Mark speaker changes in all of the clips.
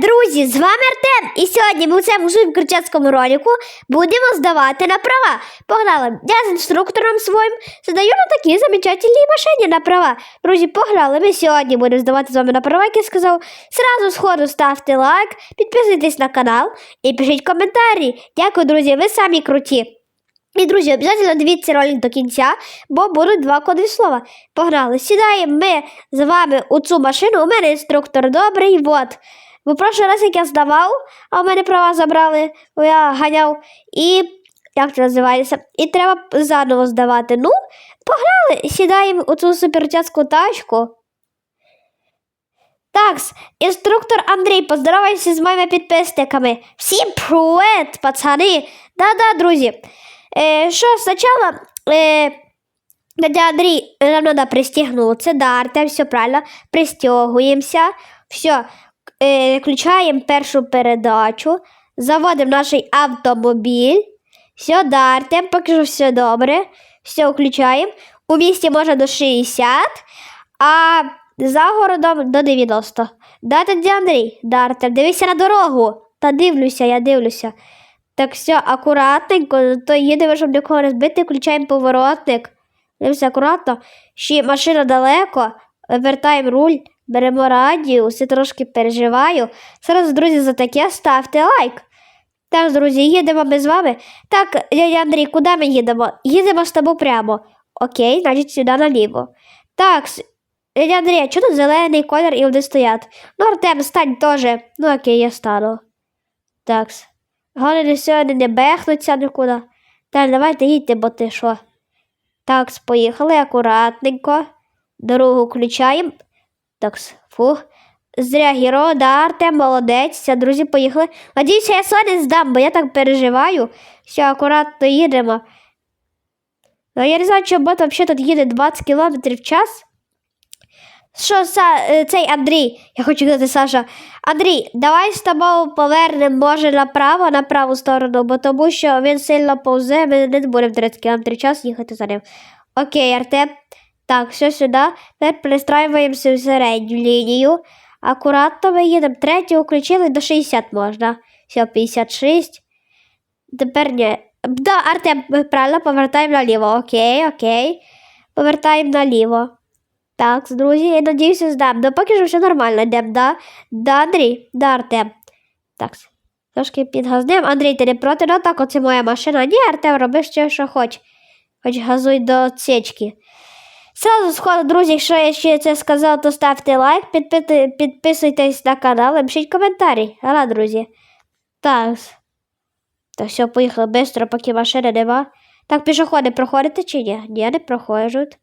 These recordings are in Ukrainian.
Speaker 1: друзі! З вами Артем. І сьогодні ми у цьому суперкричацькому ролику будемо здавати на права. Погнали! Я з інструктором своїм задаю на такі замечательні машині на права. Друзі, погнали! Ми сьогодні будемо здавати з вами на права, як я сказав. Сразу сходу ставте лайк, підписуйтесь на канал і пишіть коментарі. Дякую, друзі, ви самі круті. І, друзі, обов'язково дивіться ролик до кінця, бо будуть два кодові слова. Погнали! Сідаємо ми з вами у цю машину. У мене інструктор добрий. Вот. Бо прошлий раз, як я здавав, а у мене права забрали, бо я ганяв. І як це називається? І треба заново здавати. Ну, погнали, сідаємо у цю супертяцьку тачку. Так, інструктор Андрій, поздоровайся з моїми підписниками. Всім привіт, пацани! Да-да, друзі. Е, що, спочатку, е, дядя Андрій, нам треба пристігнутися, да, Артем, все правильно, пристягуємося, все, включаємо першу передачу, заводимо наш автомобіль, все, да, Артем, поки що все добре, все включаємо, у місті можна до 60, а за городом до 90. Да, дядя Андрій, да, Артем, дивися на дорогу, та дивлюся, я дивлюся. Так все, акуратненько, то їдемо, щоб нікого не збити, включаємо поворотник. Дивимося акуратно. Ще машина далеко, вертаємо руль, беремо радіус і трошки переживаю. Зараз, друзі, за таке ставте лайк. Так, друзі, їдемо ми з вами. Так, дядя Андрій, куди ми їдемо? Їдемо з тобою прямо. Окей, значить сюди наліво. Так, дядя Андрій, а чого тут зелений колір і вони стоять? Ну, Артем, стань теж. Ну окей, я стану. Так. Головне сьогодні не бехнуться нікуди. Так, давайте їдьте, бо ти що. Так, поїхали акуратненько. Дорогу включаємо. Так, фух. Зря гіро, да, Артем, молодець. Все, друзі, поїхали. Надіюся, я сьогодні здам, бо я так переживаю. Все, акуратно їдемо. Ну, я не знаю, чого бот взагалі тут їде 20 км в час. Що са, е, цей Андрій, я хочу казати Саша. Андрій, давай з тобою повернемо, може, направо, на праву сторону, бо тому що він сильно повзе, ми не будемо 30 км в час їхати за ним. Окей, Артем. Так, все сюди. Тепер пристраиваємося в середню лінію. Акуратно ми їдемо. Третю включили до 60 можна. Все, 56. Тепер ні. Да, Артем, ми правильно повертаємо наліво. Окей, окей. Повертаємо наліво. Так, друзі, я надіюся, здам. Ну, поки що все нормально, йдемо, да? Да, Андрій, да, Артем. Так, трошки підгазнемо. Андрій, ти не проти? Ну так, оце моя машина. Ні, Артем, роби ще, що хоч. Хоч газуй до цечки. Сразу сходу, друзі, якщо я ще це сказав, то ставте лайк, підпити- підписуйтесь на канал і пишіть коментарі. Ала, друзі. Так. Так, все, поїхали швидко, поки машини нема. Так, пішоходи проходите чи ні? Ні, не проходять.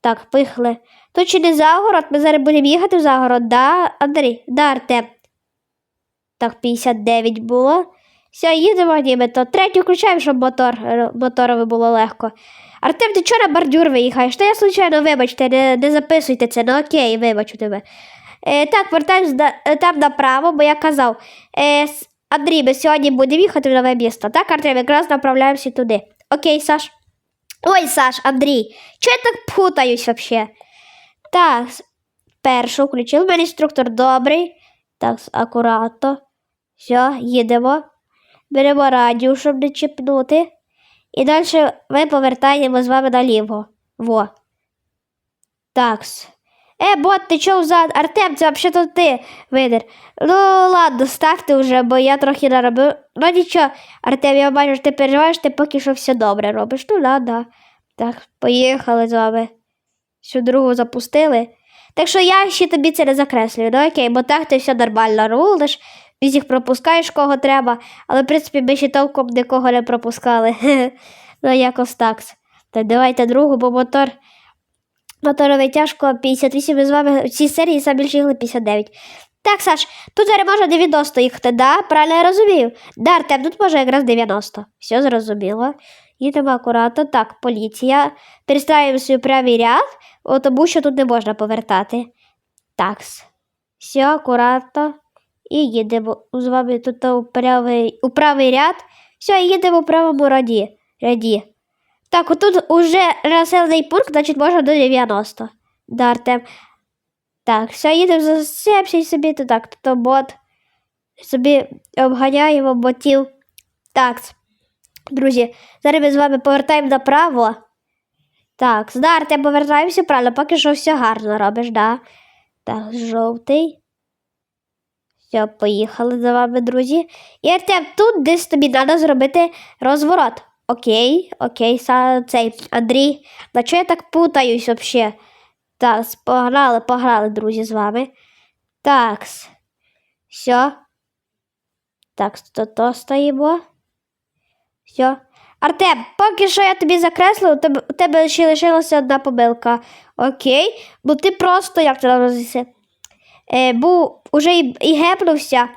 Speaker 1: Так, поїхали. Тут чи не загород, ми зараз будемо їхати в загород, да, Андрій? Да, Артем. Так, 59 було. Все, їдемо нібито. Третю включаємо, щоб мотор, е, моторове було легко. Артем, ти чого на бордюр виїхаєш? Та я случайно, вибачте, не, не записуйте це, ну окей, вибачу тебе. Е, так, вертаємось е, там направо, бо я казав. Е, Андрій, ми сьогодні будемо їхати в нове місто. Так, Артем, якраз направляємося туди. Окей, Саш. Ой, Саш, Андрій, чого я так путаюсь вообще? Так, першу включив. Мене інструктор добрий. Так, акуратно. Все, їдемо. Беремо радіо, щоб не чіпнути. І далі ми повертаємо з вами наліво. Во. Такс. Е, бот, ти чого взад? Артем, це взагалі то ти видер. Ну, ладно, ставте вже, бо я трохи наробив. Ну нічого, Артем, я бачу, що ти переживаєш, ти поки що все добре робиш. Ну, ладно. Так, поїхали з вами. Всю другу запустили. Так що я ще тобі це не закреслюю, ну окей, бо так ти все нормально рулиш, всіх пропускаєш кого треба, але в принципі ми ще толком нікого не пропускали. ну, якось так. Так, давайте другу, бо мотор. Моторовий тяжко 58 ми з вами в цій серії саме більше їхали 59. Так, Саш, тут зараз можна 90 їхати, да? Правильно я розумію? Да, Артем, тут може якраз 90. Все зрозуміло. Їдемо акуратно. Так, поліція. Перестраюємося у правий ряд, тому що тут не можна повертати. Так. Все акуратно. І їдемо з вами тут у правий, у правий ряд. Все, їдемо у правому ряді. ряді. Так, отут уже населений пункт, значить можна до 90. Да. Так, все, їдемо за 70 собі, то так, то бот. собі обганяємо ботів. Так, друзі, зараз ми з вами повертаємо направо. Так, да, Артем, повертаємося правильно, поки що все гарно робиш, да? Так, жовтий. Все, поїхали за вами, друзі. І Артем, тут десь тобі треба зробити розворот. Окей, окей, са, цей Андрій. На чого я так путаюсь взагалі? Так, погнали, погнали, друзі, з вами. Так. Все. Так, то, то стоїмо. Все. Артем, поки що я тобі закреслив, у тебе, ще лишилася одна помилка. Окей, бо ти просто, як це називається, е, був уже і, і гепнувся.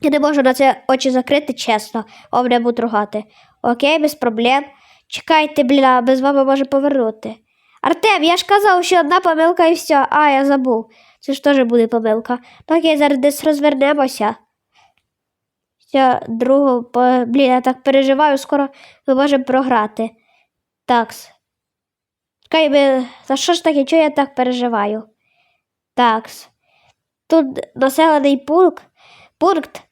Speaker 1: Я не можу на це очі закрити, чесно. О, мене будуть ругати. Окей, без проблем. Чекайте, блін, а без вами може повернути. Артем, я ж казав, що одна помилка і все. А, я забув. Це ж теж буде помилка. Ну окей, зараз десь розвернемося. Все, другу, по... блін, я так переживаю, скоро ми можемо програти. Такс. Чекай, ми... Та що ж таке, чого я так переживаю? Такс. Тут населений пункт. Пункт.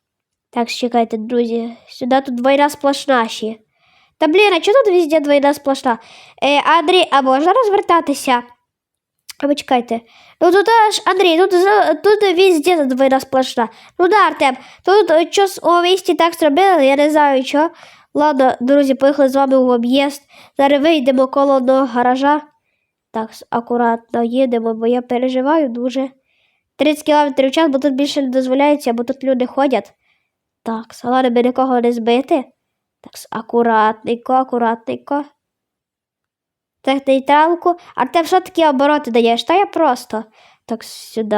Speaker 1: Так, чекайте, друзі. Сюди тут двойна сплошна ще. Та блін, а чого тут везде двойна сплошна? Е, Андрій, а можна розвертатися? А ви чекайте. Ну тут аж, Андрій, тут, тут везде двойна сплошна. Ну да, Артем, тут щось у місті так зробили, я не знаю що. Ладно, друзі, поїхали з вами в об'їзд. Зараз вийдемо коло одного гаража. Так, акуратно їдемо, бо я переживаю дуже. 30 км в час, бо тут більше не дозволяється, бо тут люди ходять. Так, салони би нікого не збити. Так, акуратненько, акуратненько. Так, нейтралку. А ти що такі обороти даєш? Та я просто. Так, сюди.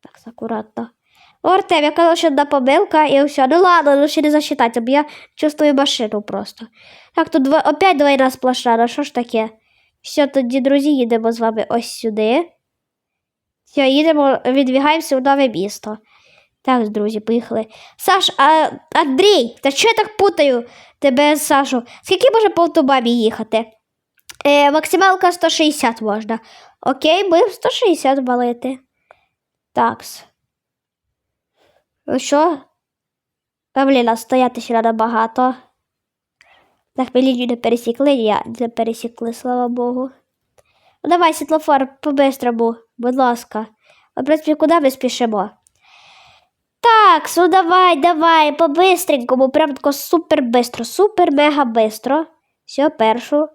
Speaker 1: Так, акуратно. О, Артем, я казав, що одна помилка, і все. Ну ладно, ну ще не засчитати, бо я чувствую машину просто. Так, тут дво... опять двойна сплошна, ну що ж таке? Все, тоді, друзі, їдемо з вами ось сюди. Все, їдемо, відбігаємося в нове місто. Так, друзі, поїхали. Саш, а Андрій, та що я так путаю тебе Сашу? Скільки може по автобамі їхати? Е, максималка 160 можна. Окей, будемо 160 балити. Такс. Ну що? Та блін, а стояти ще треба багато. Ми лінію не пересікли, я не пересікли, слава Богу. Давай, світлофор, по-бистрому, будь ласка. В принципі, куди ми спішимо? Так, ну давай, давай, по-бистренькому, прям тако супер бистро, супер мега бистро. Все, першу.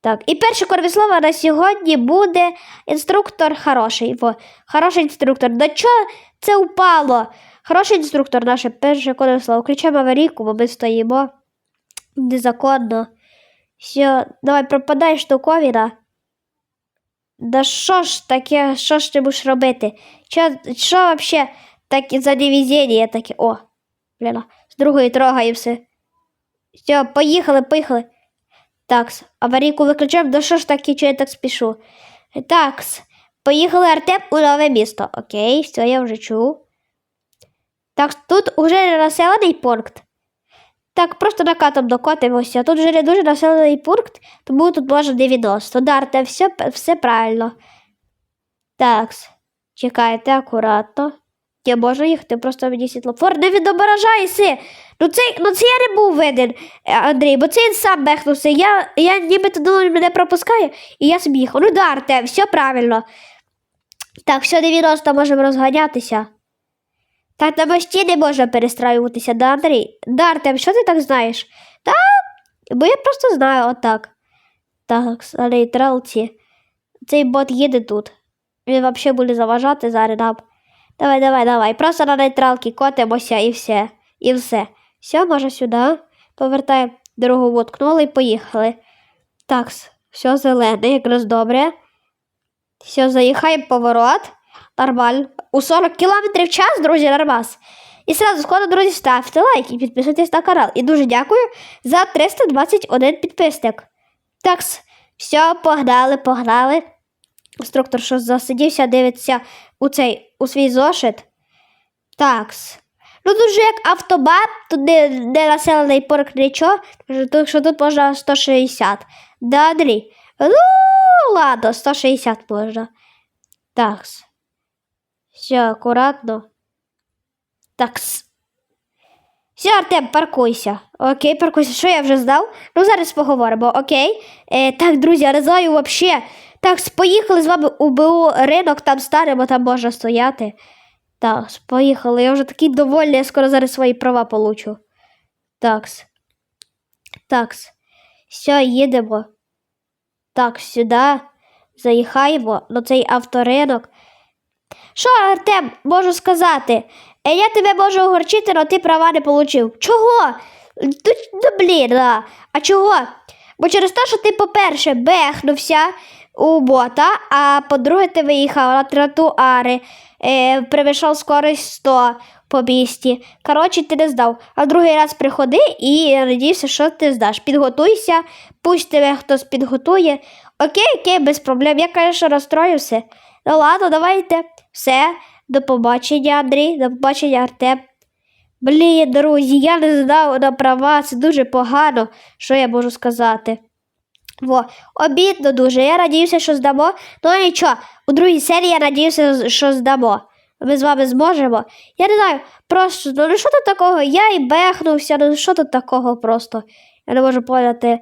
Speaker 1: Так, і перше корвіслово на сьогодні буде інструктор хороший. Во, хороший інструктор. До чого це упало? Хороший інструктор, наше перше корвіслово. Включаємо аварійку, бо ми стоїмо незаконно. Все, давай пропадай штуковіна. Да що ж таке, що ж ти будеш робити? Що, вообще таке за невезіння таке? О, блін, з другої трогає все. Все, поїхали, поїхали. Такс, аварійку виключаємо, да що ж таке, що я так спішу? Такс, поїхали Артем у нове місто. Окей, все, я вже чув. Так, тут уже населений пункт. Так, просто накатом докотимося. Тут вже не дуже населений пункт, тому тут може 90. Да, Артем, все, все правильно. Такс, чекайте акуратно. Я можу їхати, просто мені світлофор не відображайся. Ну це, ну це я не був виден, е, Андрій, бо це він сам бехнувся. Я, я нібито думаю, мене пропускає, і я собі їхав. Ну да, Артем, все правильно. Так, все 90 можемо розганятися. Так, на мості не можна перестраюватися, да, Андрій? Да, Артем, що ти так знаєш? Та, бо я просто знаю отак. Так, на нейтралці. Цей бот їде тут. Він взагалі буде заважати зараз нам. Давай, давай, давай. Просто на нейтралки котимося і все. І все. Все, може сюди. Повертаємо дорогу воткнули і поїхали. Так, все зелене, якраз добре. Все, заїхаємо поворот. Нормально. У 40 км в час, друзі, нормас. І сразу сходу, друзі, ставте лайк і підписуйтесь на канал. І дуже дякую за 321 підписник. Так, все, погнали, погнали. Інструктор, що засидівся, дивиться у цей у свій зошит. Такс. Ну тут же як автобан, тут не, не населений порк нічого, тому що тут можна 160. Да, Андрій? Ну, ладно, 160 можна. Такс. Все, акуратно. Так. Все, Артем, паркуйся. Окей, паркуйся. Що я вже здав? Ну, зараз поговоримо, окей. Е, так, друзі, знаю вообще. Так, поїхали з вами у БУ ринок, там станемо, там можна стояти. Так, поїхали. Я вже такий довольний, я скоро зараз свої права получу. Такс. Такс. Все, їдемо. Так, сюди. Заїхаємо на цей авторинок. Що, Артем, можу сказати? Е, Я тебе можу огорчити, але ти права не отримав. Чого? Ну, ну блін, а. а чого? Бо через те, що ти, по-перше, бехнувся у бота, а по-друге, ти виїхав на тротуари, е, перевищав скорість 100 по місті. Коротше, ти не здав. А другий раз приходи і я надіюся, що ти здаш. Підготуйся, пусть тебе хтось підготує. Окей, окей, без проблем. Я, звісно, розстроївся. Ну ладно, давайте. Все, до побачення, Андрій, до побачення, Артем. Блін, друзі, я не знав на права, це дуже погано, що я можу сказати. Во, обідно дуже. Я надіюся, що здамо. Ну нічого, у другій серії я надіюся, що здамо. Ми з вами зможемо. Я не знаю, просто, ну що тут такого? Я і бехнувся, ну що тут такого просто? Я не можу поняти.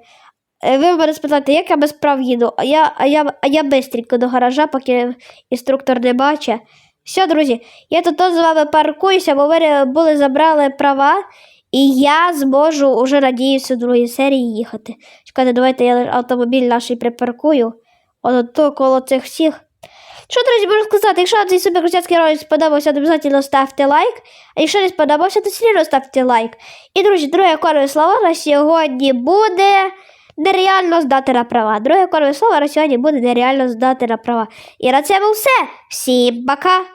Speaker 1: Е, Ви мене спитаєте, як я без прав їду, а я, а я, а я бистренько до гаража, поки інструктор не бачить. Все, друзі, я тут з вами паркуюся, бо ви були забрали права, і я зможу уже надіюся, в другій серії їхати. Чекайте, давайте я автомобіль наш припаркую. От то коло цих всіх. Що, друзі, можу сказати, якщо цей суперкрутяцький ролик сподобався, то обов'язково ставте лайк. А якщо не сподобався, то все ставте лайк. І, друзі, друге корове слово на сьогодні буде нереально здати на права. Друге корове слово на сьогодні буде нереально здати на права. І на цьому все. Всім пока!